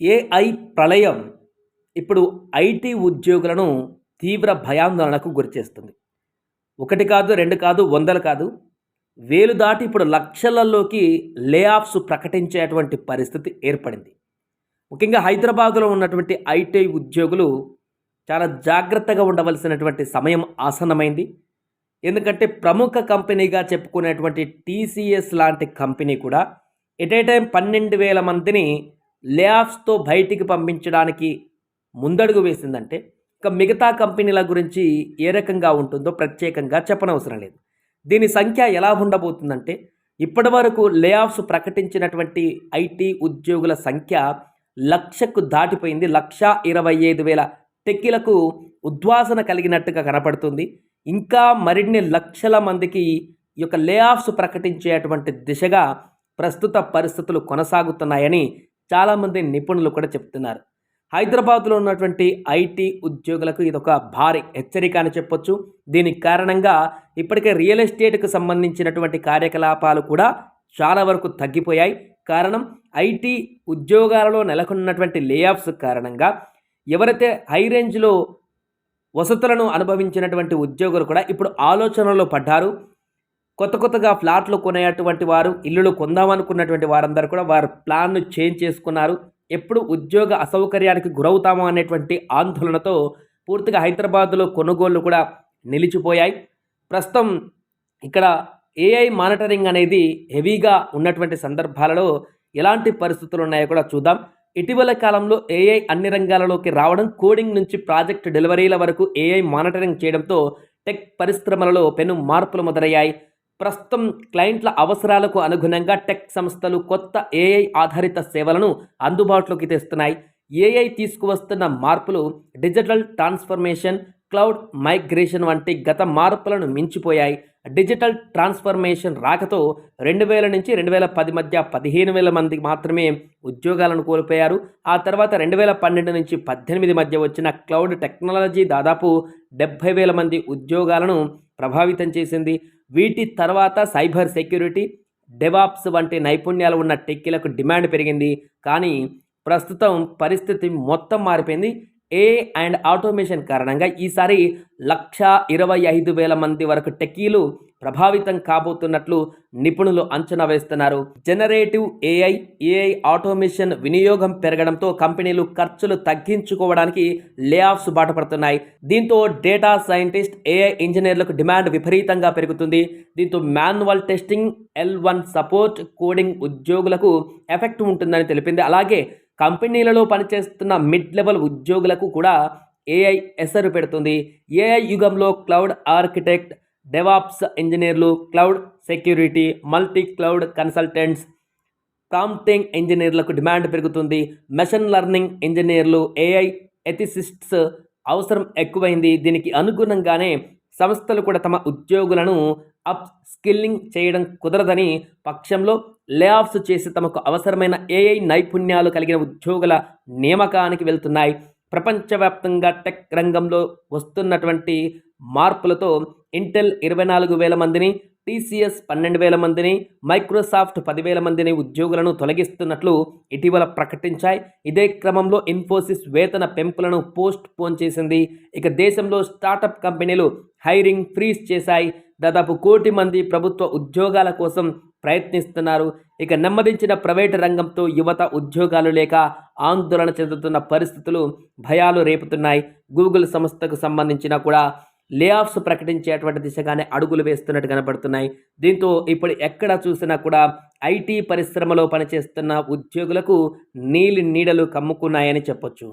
AI ప్రళయం ఇప్పుడు IT ఉద్యోగులను తీవ్ర భయాందోళనకు గురిచేస్తుంది ఒకటి కాదు రెండు కాదు వందలు కాదు వేలు దాటి ఇప్పుడు లక్షలలోకి లే ఆఫ్స్ ప్రకటించేటువంటి పరిస్థితి ఏర్పడింది. ముఖ్యంగా హైదరాబాదులో ఉన్నటువంటి ఐటీ ఉద్యోగులు చాలా జాగ్రత్తగా ఉండవలసినటువంటి సమయం ఆసన్నమైంది. ఎందుకంటే ప్రముఖ కంపెనీగా చెప్పుకునేటువంటి టీసీఎస్ లాంటి కంపెనీ కూడా ఎట్ ఏ టైం పన్నెండు వేల మందిని లే ఆఫ్స్తో బయటికి పంపించడానికి ముందడుగు వేసిందంటే ఇక మిగతా కంపెనీల గురించి ఏ రకంగా ఉంటుందో ప్రత్యేకంగా చెప్పనవసరం లేదు. దీని సంఖ్య ఎలా ఉండబోతుందంటే ఇప్పటి వరకు లే ఆఫ్స్ ప్రకటించినటువంటి ఐటీ ఉద్యోగుల సంఖ్య లక్షకు దాటిపోయింది. లక్ష ఇరవై ఐదు వేల టెక్కిలకు ఉద్వాసన కలిగినట్టుగా కనపడుతుంది. ఇంకా మరిన్ని లక్షల మందికి ఈ యొక్క లే ఆఫ్స్ ప్రకటించేటువంటి దిశగా ప్రస్తుత పరిస్థితులు కొనసాగుతున్నాయని చాలామంది నిపుణులు కూడా చెప్తున్నారు. హైదరాబాద్లో ఉన్నటువంటి ఐటీ ఉద్యోగులకు ఇదొక భారీ హెచ్చరిక అని చెప్పొచ్చు. దీనికి కారణంగా ఇప్పటికే రియల్ ఎస్టేట్కు సంబంధించినటువంటి కార్యకలాపాలు కూడా చాలా వరకు తగ్గిపోయాయి. కారణం ఐటీ ఉద్యోగాలలో నెలకొన్నటువంటి లేఆఫ్స్ కారణంగా ఎవరైతే హై రేంజ్లో వసతులను అనుభవించినటువంటి ఉద్యోగులు కూడా ఇప్పుడు ఆలోచనలో పడ్డారు. కొత్త కొత్తగా ఫ్లాట్లు కొనేటువంటి వారు ఇల్లులు కొందామనుకున్నటువంటి వారందరూ కూడా వారు ప్లాన్ను చేంజ్ చేసుకున్నారు. ఎప్పుడు ఉద్యోగ అసౌకర్యానికి గురవుతామో అనేటువంటి ఆందోళనతో పూర్తిగా హైదరాబాద్లో కొనుగోళ్ళు కూడా నిలిచిపోయాయి. ప్రస్తుతం ఇక్కడ ఏఐ మానిటరింగ్ అనేది హెవీగా ఉన్నటువంటి సందర్భాలలో ఎలాంటి పరిస్థితులు ఉన్నాయో కూడా చూద్దాం. ఇటీవల కాలంలో ఏఐ అన్ని రంగాలలోకి రావడం కోడింగ్ నుంచి ప్రాజెక్ట్ డెలివరీల వరకు ఏఐ మానిటరింగ్ చేయడంతో టెక్ పరిశ్రమలలో పెను మార్పులు మొదలయ్యాయి. ప్రస్తుతం క్లయింట్ల అవసరాలకు అనుగుణంగా టెక్ సంస్థలు కొత్త ఏఐ ఆధారిత సేవలను అందుబాటులోకి తెస్తున్నాయి. ఏఐ తీసుకువస్తున్న మార్పులు డిజిటల్ ట్రాన్స్ఫర్మేషన్ క్లౌడ్ మైగ్రేషన్ వంటి గత మార్పులను మించిపోయాయి. డిజిటల్ ట్రాన్స్ఫర్మేషన్ రాకతో రెండు వేల నుంచి రెండు వేల పది మధ్య పదిహేను వేల మంది మాత్రమే ఉద్యోగాలను కోల్పోయారు. ఆ తర్వాత రెండు వేల పన్నెండు నుంచి పద్దెనిమిది మధ్య వచ్చిన క్లౌడ్ టెక్నాలజీ దాదాపు డెబ్భై వేల మంది ఉద్యోగాలను ప్రభావితం చేసింది. వీటి తర్వాత సైబర్ సెక్యూరిటీ డెవాప్స్ వంటి నైపుణ్యాలు ఉన్న టెక్కీలకు డిమాండ్ పెరిగింది. కానీ ప్రస్తుతం పరిస్థితి మొత్తం మారిపోయింది. ఏ అండ్ ఆటోమేషన్ కారణంగా ఈసారి లక్ష ఇరవై ఐదు వేల మంది వరకు టెక్కీలు ప్రభావితం కాబోతున్నట్లు నిపుణులు అంచనా వేస్తున్నారు. జనరేటివ్ ఏఐ ఏఐ ఆటోమేషన్ వినియోగం పెరగడంతో కంపెనీలు ఖర్చులు తగ్గించుకోవడానికి లే ఆఫ్స్ బాటపడుతున్నాయి. దీంతో డేటా సైంటిస్ట్ ఏఐ ఇంజనీర్లకు డిమాండ్ విపరీతంగా పెరుగుతుంది. దీంతో manual testing L one support coding ఉద్యోగులకు ఎఫెక్ట్ ఉంటుందని తెలిపింది. అలాగే కంపెనీలలో పనిచేస్తున్న మిడ్ లెవెల్ ఉద్యోగులకు కూడా ఏఐ ఎసరు పెడుతుంది. ఏఐ యుగంలో క్లౌడ్ ఆర్కిటెక్ట్ డెవాప్స్ ఇంజనీర్లు cloud security multi cloud consultants prompting ఇంజనీర్లకు demand పెరుగుతుంది. మెషిన్ లెర్నింగ్ ఇంజనీర్లు ఏఐ ఎథిసిస్ట్స్ అవసరం ఎక్కువైంది. దీనికి అనుగుణంగానే సంస్థలు కూడా తమ ఉద్యోగులను అప్ స్కిల్లింగ్ చేయడం కుదరదని పక్షంలో లే ఆఫ్స్ చేసి తమకు అవసరమైన ఏఐ నైపుణ్యాలు కలిగిన ఉద్యోగుల నియామకానికి వెళ్తున్నాయి. ప్రపంచవ్యాప్తంగా టెక్ రంగంలో వస్తున్నటువంటి మార్పులతో ఇంటెల్ ఇరవై నాలుగు వేల మందిని టీసీఎస్ పన్నెండు వేల మందిని మైక్రోసాఫ్ట్ పదివేల మందిని ఉద్యోగులను తొలగిస్తున్నట్లు ఇటీవల ప్రకటించాయి. ఇదే క్రమంలో ఇన్ఫోసిస్ వేతన పెంపులను పోస్ట్ పోన్ చేసింది. ఇక దేశంలో స్టార్టప్ కంపెనీలు హైరింగ్ ఫ్రీజ్ చేశాయి. దాదాపు కోటి మంది ప్రభుత్వ ఉద్యోగాల కోసం ప్రయత్నిస్తున్నారు. ఇక నెమ్మదించిన ప్రైవేటు రంగంతో యువత ఉద్యోగాలు లేక ఆందోళన చెందుతున్న పరిస్థితులు భయాలు రేపుతున్నాయి. గూగుల్ సంస్థకు సంబంధించిన కూడా లే ఆఫ్స్ ప్రకటించేటువంటి దిశగానే అడుగులు వేస్తున్నట్టు కనబడుతున్నాయి దీంతో ఇప్పుడు ఎక్కడ చూసినా కూడా ఐటీ పరిశ్రమలో పనిచేస్తున్న ఉద్యోగులకు నీలి నీడలు కమ్ముకున్నాయని చెప్పొచ్చు.